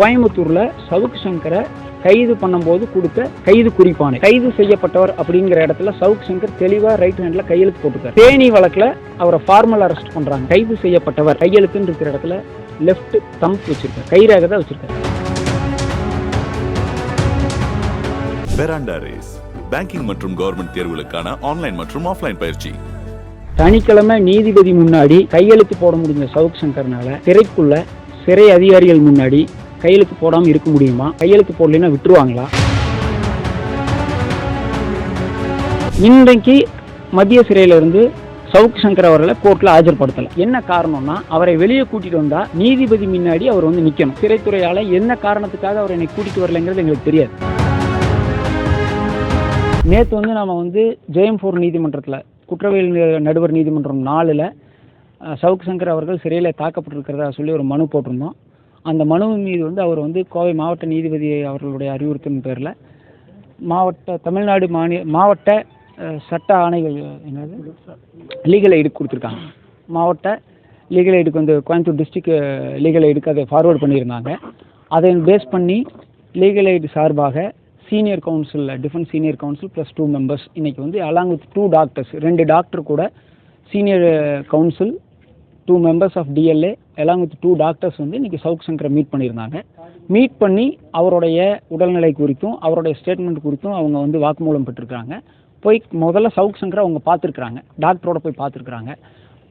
கோயம்புத்தூர்ல சவுக் சங்கரை கைது பண்ணும்போது கொடுத்த கைது குறிப்பானை கைது செய்யப்பட்டவர் அப்படிங்கிற இடத்துல சவுக் சங்கர் தெளிவா ரைட் ஹேண்ட்ல கையெழுத்து போட்டுக்கார் தேனி வழக்குல அவரை ஃபார்மல் அரெஸ்ட் பண்றாங்க. கைது செய்யப்பட்டவர் கையெழுத்துன்னு இருக்கிற இடத்துல லெஃப்ட் தம்ப் வச்சிருக்காரு. கைரேகை தான் வச்சிருக்காரு. பேங்கிங் மற்றும் கவர்மெண்ட் தேர்வுகளுக்கான ஆன்லைன் மற்றும் ஆஃப்லைன் பயிற்சி. சனிக்கிழமை நீதிபதி முன்னாடி கையெழுத்து போட முடிஞ்ச சவுக் சங்கர்னால சிறைக்குள்ள சிறை அதிகாரிகள் முன்னாடி கையெழுத்து போடாமல் இருக்க முடியுமா? கையெழுத்து போடலைன்னா விட்டுருவாங்களா? இன்றைக்கு மத்திய சிறையில இருந்து சவுக் சங்கர் அவர்களை கோர்ட்ல ஆஜர்படுத்தல. என்ன காரணம்னா அவரை வெளியே கூட்டிட்டு வந்தா நீதிபதி முன்னாடி அவர் வந்து நிக்கணும். சிறைத்துறையால என்ன காரணத்துக்காக அவர் என்னை கூட்டிட்டு வரலைங்கிறது எங்களுக்கு தெரியாது. நேற்று வந்து நாம் வந்து ஜெயம் ஃபோர் நீதிமன்றத்தில் குற்றவியல் நடுவர் நீதிமன்றம் நாலில் சவுக்கு சங்கர் அவர்கள் சிறையில் தாக்கப்பட்டிருக்கிறதா சொல்லி ஒரு மனு போட்டிருந்தோம். அந்த மனுவின் மீது வந்து அவர் வந்து கோவை மாவட்ட நீதிபதி அவர்களுடைய அறிவுறுத்தின் பேரில் மாவட்ட தமிழ்நாடு மாநில மாவட்ட சட்ட ஆணைகள் என்னது? லீகல் எய்டு கொடுத்துருக்காங்க. மாவட்ட லீகல் எய்டுக்கு வந்து கோயம்புத்தூர் டிஸ்ட்ரிக்ட் லீகல் எய்டுக்கு அதை ஃபார்வேர்ட் பண்ணியிருந்தாங்க. அதை பேஸ் பண்ணி லீகல் எய்டு சார்பாக சீனியர் கவுன்சிலில் defence senior council plus two members இன்றைக்கி வந்து அலாங் வித் டூ டாக்டர்ஸ் ரெண்டு டாக்டர் கூட senior council two members of DLA எல்லாம் வித் டூ டாக்டர்ஸ் வந்து இன்னைக்கு சவுக் சங்கரை மீட் பண்ணியிருந்தாங்க. மீட் பண்ணி அவருடைய உடல்நிலை குறித்தும் அவருடைய ஸ்டேட்மெண்ட் குறித்தும் அவங்க வந்து வாக்குமூலம் பெற்றிருக்காங்க போய் முதல்ல சவுக் சங்கரை அவங்க பார்த்துருக்குறாங்க. டாக்டரோட போய் பார்த்துருக்குறாங்க.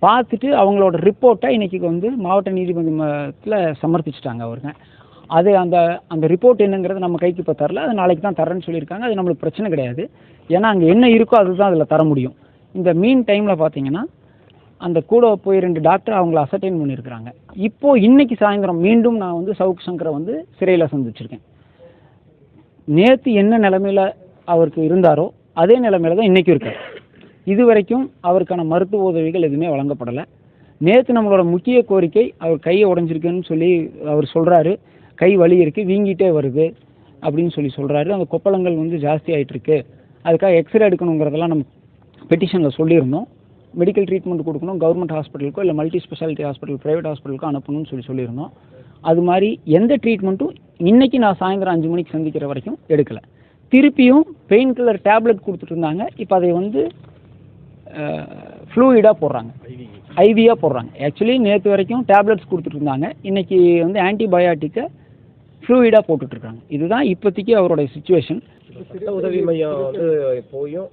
பார்த்துட்டு அவங்களோட ரிப்போர்ட்டை இன்றைக்கி வந்து மாவட்ட நீதிமன்றத்தில் சமர்ப்பிச்சிட்டாங்க அவருங்க. அது அந்த அந்த ரிப்போர்ட் என்னங்கிறது நம்ம கைக்கு இப்போ தரல. அது நாளைக்கு தான் தரேன்னு சொல்லியிருக்காங்க. அது நம்மளுக்கு பிரச்சனை கிடையாது. ஏன்னா அங்கே என்ன இருக்கோ அதுதான் அதில் தர முடியும். இந்த மீன் டைமில் பார்த்தீங்கன்னா அந்த கூட போய் ரெண்டு டாக்டர் அவங்கள அசர்டைன் பண்ணியிருக்கிறாங்க. இப்போது இன்றைக்கி சாயந்தரம் மீண்டும் நான் வந்து சவுக் சங்கரை வந்து சிறையில் சந்திச்சிருக்கேன் நேற்று என்ன நிலமையில் அவருக்கு இருந்தாரோ அதே நிலமையில தான் இன்றைக்கும் இருக்கார். இது வரைக்கும் அவருக்கான மருத்துவ உதவிகள் எதுவுமே வழங்கப்படலை. நேற்று நம்மளோட முக்கிய கோரிக்கை அவர் கையை உடஞ்சிருக்குன்னு சொல்லி அவர் சொல்கிறாரு கை வலி இருக்குது வீங்கிட்டே வருது அப்படின்னு சொல்லி சொல்கிறாரு அந்த கொப்பளங்கள் வந்து ஜாஸ்தி ஆகிட்டுருக்கு அதுக்காக எக்ஸ்ரே எடுக்கணுங்கிறதெல்லாம் நம்ம பெட்டிஷனில் சொல்லியிருந்தோம். மெடிக்கல் ட்ரீட்மெண்ட் கொடுக்கணும் கவர்மெண்ட் ஹாஸ்பிட்டலுக்கோ இல்லை மல்டி ஸ்பெஷாலிட்டி ஹாஸ்பிட்டல் ப்ரைவேட் ஹாஸ்பிட்டலுக்கோ அனுப்பணும்னு சொல்லி சொல்லியிருந்தோம். அது மாதிரி எந்த ட்ரீட்மெண்ட்டும் இன்றைக்கி நான் சாயந்தரம் அஞ்சு மணிக்கு சந்திக்கிற வரைக்கும் எடுக்கலை. திருப்பியும் பெயின் கில்லர் டேப்லெட் கொடுத்துட்டு இருந்தாங்க. இப்போ அதை வந்து ஃப்ளூயிடாக போடுறாங்க. ஐவியாக போடுறாங்க. ஆக்சுவலி நேற்று வரைக்கும் டேப்லெட்ஸ் கொடுத்துட்டு இருந்தாங்க. இன்னைக்கு வந்து ஆன்டிபயாட்டிக்கை ஃப்ளூயிடாக போட்டுட்ருக்காங்க. இதுதான் இப்போதைக்கு அவருடைய சுச்சுவேஷன் சட்ட உதவி மையம் வந்து போயும்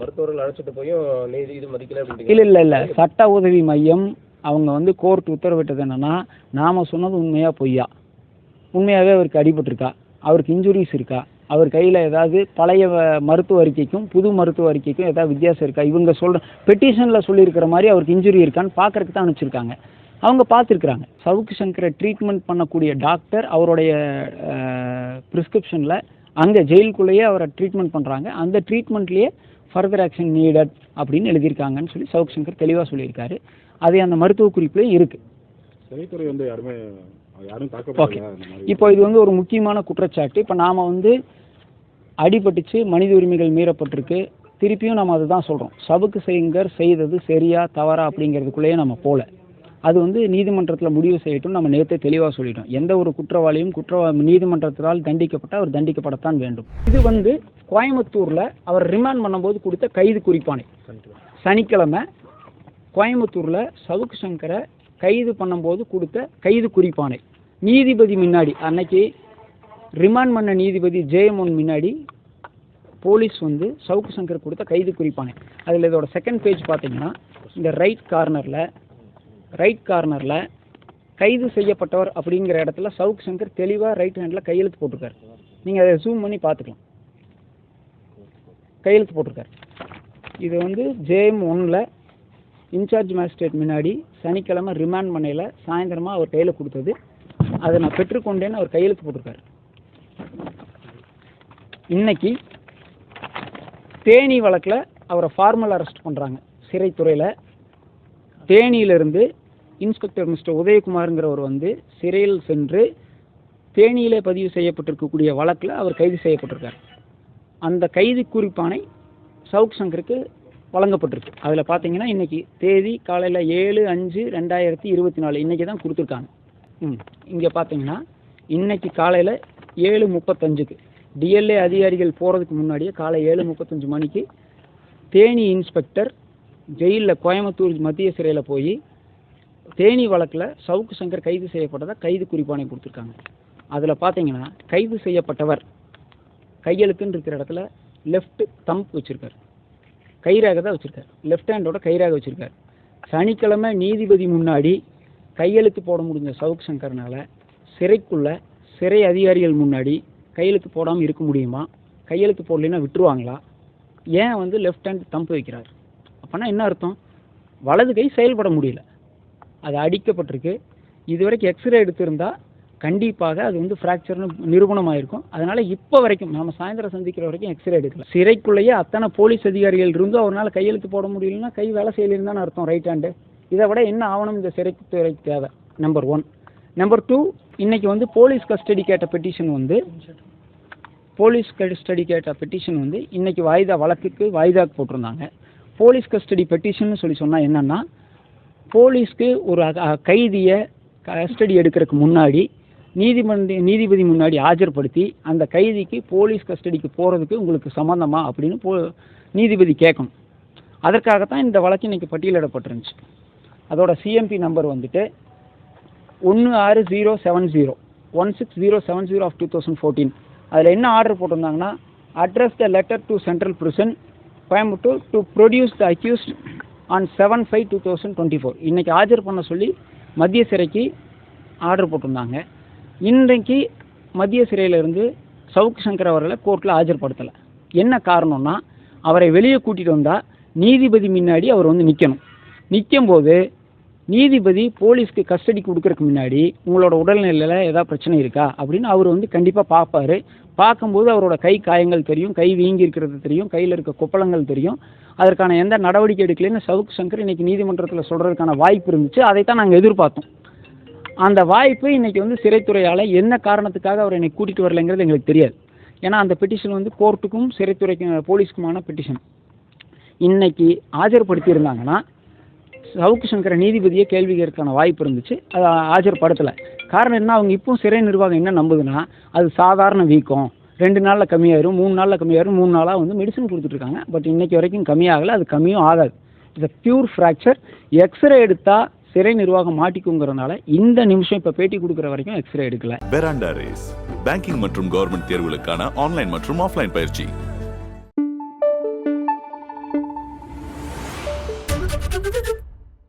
மருத்துவர்கள் அழைச்சிட்டு போயும் நீதி இது மதிக்கல இல்லை இல்லை இல்லை. சட்ட உதவி மையம் அவங்க வந்து கோர்ட் உத்தரவிட்டது என்னன்னா நாம சொன்னது உண்மையா பொய்யா? உண்மையாகவே அவருக்கு அடிபட்டிருக்கா? அவருக்கு இன்ஜுரிஸ் இருக்கா? அவர் கையில் ஏதாவது பழைய மருத்துவ அறிக்கைக்கும் புது மருத்துவ அறிக்கைக்கும் ஏதாவது வித்தியாசம் இருக்கா? இவங்க சொல்ற பெட்டிஷனில் சொல்லியிருக்கிற மாதிரி அவருக்கு இன்ஜுரி இருக்கான்னு பார்க்கறதுக்கு தான் அனுப்பிச்சிருக்காங்க. அவங்க பார்த்துருக்குறாங்க. சவுக்கு சங்கரை ட்ரீட்மெண்ட் பண்ணக்கூடிய டாக்டர் அவருடைய ப்ரிஸ்கிரிப்ஷனில் அங்கே ஜெயிலுக்குள்ளேயே அவரை ட்ரீட்மெண்ட் பண்ணுறாங்க அந்த ட்ரீட்மெண்ட்லேயே ஃபர்தர் ஆக்ஷன் நீடட் அப்படின்னு எழுதியிருக்காங்கன்னு சொல்லி சவுக் சங்கர் தெளிவாக சொல்லியிருக்காரு. அது அந்த மருத்துவ குறிப்புலையும் இருக்குது சிறைத்துறை வந்து யாருமே யாரும் ஓகே இப்போ இது வந்து ஒரு முக்கியமான குற்றச்சாட்டு. இப்போ நாம் வந்து அடிபட்டுச்சு மனித உரிமைகள் மீறப்பட்டிருக்கு. திருப்பியும் நம்ம அதுதான் சொல்கிறோம் சவுக்கு செய்யுங்கர் செய்தது சரியா தவறா அப்படிங்கிறதுக்குள்ளேயே நம்ம போகல அது வந்து நீதிமன்றத்தில் முடிவு செய்யட்டும். நம்ம நேற்றே தெளிவாக சொல்லிட்டோம். எந்த ஒரு குற்றவாளியும் குற்றவா நீதிமன்றத்தால் தண்டிக்கப்பட்ட அவர் தண்டிக்கப்படத்தான் வேண்டும். இது வந்து கோயம்புத்தூரில் அவர் ரிமாண்ட் பண்ணும்போது கொடுத்த கைது குறிப்பானை சனிக்கிழமை கோயம்புத்தூரில் சவுக்கு சங்கரை கைது பண்ணும்போது கொடுத்த கைது குறிப்பானை நீதிபதி முன்னாடி அன்னைக்கு ரிமாண்ட் பண்ண நீதிபதி ஜெயமோன் முன்னாடி போலீஸ் வந்து சவுக்கு சங்கர் கொடுத்த கைது குறிப்பானை அதில் இதோட செகண்ட் பேஜ் பார்த்தீங்கன்னா இந்த ரைட் கார்னரில் ரைட் கார்னரில் கைது செய்யப்பட்டவர் அப்படிங்கிற இடத்துல சவுக் சங்கர் தெளிவாக ரைட் ஹேண்டில் கையெழுத்து போட்டிருக்காரு. நீங்கள் அதை ஜூம் பண்ணி பார்த்துக்கலாம். கையெழுத்து போட்டிருக்காரு. இது வந்து ஜேஎம் ஒன்னில் இன்சார்ஜ் மேஜிஸ்ட்ரேட் முன்னாடி சனிக்கிழமை ரிமாண்ட் பண்ணையில் சாயந்தரமாக அவர் கையில் கொடுத்தது. அதை நான் பெற்றுக்கொண்டேன்னு அவர் கையெழுத்து போட்டிருக்காரு. இன்னைக்கு தேனி வழக்கில் அவரை ஃபார்மல் அரெஸ்ட் பண்ணுறாங்க சிறைத்துறையில் தேனியிலிருந்து இன்ஸ்பெக்டர் மிஸ்டர் உதயகுமாருங்கிறவர் வந்து சிறையில் சென்று தேனியிலே பதிவு செய்யப்பட்டிருக்கக்கூடிய வழக்கில் அவர் கைது செய்யப்பட்டிருக்கார். அந்த கைது குறிப்பானை சவுக் சங்கருக்கு வழங்கப்பட்டிருக்கு. அதில் பார்த்தீங்கன்னா இன்னைக்கு தேதி காலையில் ஏழு அஞ்சு ரெண்டாயிரத்தி இருபத்தி நாலு இன்றைக்கி தான் கொடுத்துருக்காங்க. ம். இங்கே பார்த்தீங்கன்னா இன்னைக்கு காலையில் ஏழு முப்பத்தஞ்சுக்கு டிஎல்ஏ அதிகாரிகள் போகிறதுக்கு முன்னாடியே காலை ஏழு முப்பத்தஞ்சு மணிக்கு தேனி இன்ஸ்பெக்டர் ஜெயிலில் கோயம்புத்தூர் மத்திய சிறையில் போய் தேனி வழக்கில் சவுக்கு சங்கர் கைது செய்யப்பட்டதாக கைது குறிப்பானை கொடுத்துருக்காங்க. அதில் பார்த்தீங்கன்னா கைது செய்யப்பட்டவர் கையெழுத்துன்னு இருக்கிற இடத்துல லெஃப்ட் தம்ப் வச்சுருக்காரு. கைராக தான் வச்சுருக்கார். லெஃப்ட் ஹேண்டோட கைராக வச்சுருக்கார். சனிக்கிழமை நீதிபதி முன்னாடி கையெழுத்து போட முடிஞ்ச சவுக் சங்கர்னால் சிறைக்குள்ள சிறை அதிகாரிகள் முன்னாடி கையெழுத்து போடாமல் இருக்க முடியுமா? கையெழுத்து போடலைன்னா விட்டுருவாங்களா? ஏன் வந்து லெஃப்ட் ஹேண்ட் தம்ப் வைக்கிறார்? அப்போனா என்ன அர்த்தம்? வலது கை செயல்பட முடியல. அது அடிக்கப்பட்டிருக்கு. இது வரைக்கும் எக்ஸ்ரே எடுத்திருந்தால் கண்டிப்பாக அது வந்து ஃப்ராக்சர்னு நிரூபணமாயிருக்கும். அதனால் இப்போ வரைக்கும் நம்ம சாயந்தரம் சந்திக்கிற வரைக்கும் எக்ஸ்ரே எடுக்கல. சிறைக்குள்ளேயே அத்தனை போலீஸ் அதிகாரிகள் இருந்தும் அவரால் கையெழுத்து போட முடியலன்னா கை வேலை செய்யலன்னு அர்த்தம் ரைட் ஹேண்டு இதை விட என்ன ஆவணம் இந்த சிறைத்துறைக்கு தேவை? நம்பர் ஒன் நம்பர் டூ இன்னைக்கு வந்து போலீஸ் கஸ்டடி கேட்ட பெட்டிஷன் வந்து போலீஸ் கஸ்டடி கேட்ட பெட்டிஷன் வந்து இன்னைக்கு வாய்தா வழக்குக்கு வாய்தாக்கு போட்டிருந்தாங்க. போலீஸ் கஸ்டடி பெட்டிஷன் சொல்லி சொன்னால் என்னன்னா போலீஸ்க்கு ஒரு கைதியை கஸ்டடி எடுக்கிறதுக்கு முன்னாடி நீதிமன்ற நீதிபதி முன்னாடி ஆஜர்படுத்தி அந்த கைதிக்கு போலீஸ் கஸ்டடிக்கு போகிறதுக்கு உங்களுக்கு சம்மந்தமா அப்படின்னு போ நீதிபதி கேட்கணும். அதற்காகத்தான் இந்த வழக்கு இன்றைக்கி பட்டியலிடப்பட்டிருந்துச்சு. அதோட சிஎம்பி நம்பர் வந்துட்டு ஒன்று ஆறு zero seven zero one six zero seven zero of two thousand fourteen. அதில் என்ன order போட்டிருந்தாங்கன்னா address the letter to central prison Coimbatore to produce the accused on seven five two thousand twenty four இன்றைக்கி ஆஜர் பண்ண சொல்லி மத்திய சிறைக்கு order போட்டிருந்தாங்க. இன்றைக்கு மத்திய சிறையிலிருந்து சவுக் சங்கர் அவர்களை கோர்ட்டில் ஆஜர்படுத்தலை என்ன காரணம்னா அவரை வெளியே கூட்டிகிட்டு வந்தால் நீதிபதி முன்னாடி அவர் வந்து நிற்கணும் நிற்கும்போது நீதிபதி போலீஸ்க்கு கஸ்டடி கொடுக்கறதுக்கு முன்னாடி உங்களோட உடல்நிலையில் ஏதாவது பிரச்சனை இருக்கா? அப்படின்னு அவர் வந்து கண்டிப்பாக பார்ப்பாரு. பார்க்கும்போது அவரோட கை காயங்கள் தெரியும் கை வீங்கி இருக்கிறது தெரியும் கையில் இருக்க கொப்பளங்கள் தெரியும். அதற்கான எந்த நடவடிக்கை எடுக்கலைன்னு சவுக் சங்கர் இன்னைக்கு நீதிமன்றத்தில் சொல்கிறதுக்கான வாய்ப்பு இருந்துச்சு. அதைத்தான் நாங்கள் எதிர்பார்த்தோம். அந்த வாய்ப்பு இன்னைக்கு வந்து சிறைத்துறையால் என்ன காரணத்துக்காக அவர் என்னை கூட்டிகிட்டு வரலைங்கிறது எங்களுக்கு தெரியாது. ஏன்னா அந்த பெட்டிஷன் வந்து கோர்ட்டுக்கும் சிறைத்துறைக்கும் போலீஸ்க்குமான பெட்டிஷன் இன்னைக்கு ஆஜர்படுத்தியிருந்தாங்கன்னா சவுக்கு சங்கர நீதிபதியை கேள்வி கேட்கறதுக்கான வாய்ப்பு இருந்துச்சு. அதை ஆஜர்படுத்தலை. காரணம் என்ன? அவங்க இப்போ சிறை நிர்வாகம் என்ன நம்புதுன்னா அது சாதாரண வீக்கம். ரெண்டு நாளில் கம்மியாயிரும் மூணு நாளில் கம்மியாயிரும் மூணு நாளாக வந்து மெடிசன் கொடுத்துட்ருக்காங்க. பட் இன்னைக்கு வரைக்கும் கம்மியாகலை அது கம்மியும் ஆகாது. இது பியூர் ஃப்ராக்சர் எக்ஸ்ரே எடுத்தால் சிறை நிர்வாகம் மாட்டிக்குங்கிறதுனால இந்த நிமிஷம் இப்போ பேட்டி கொடுக்குற வரைக்கும் எக்ஸ்ரே எடுக்கல. பேராண்டா ரேஸ் பேங்கிங் மற்றும் கவர்மெண்ட் தேர்வுகளுக்கான ஆன்லைன் மற்றும் ஆஃப்லைன் பயிற்சி.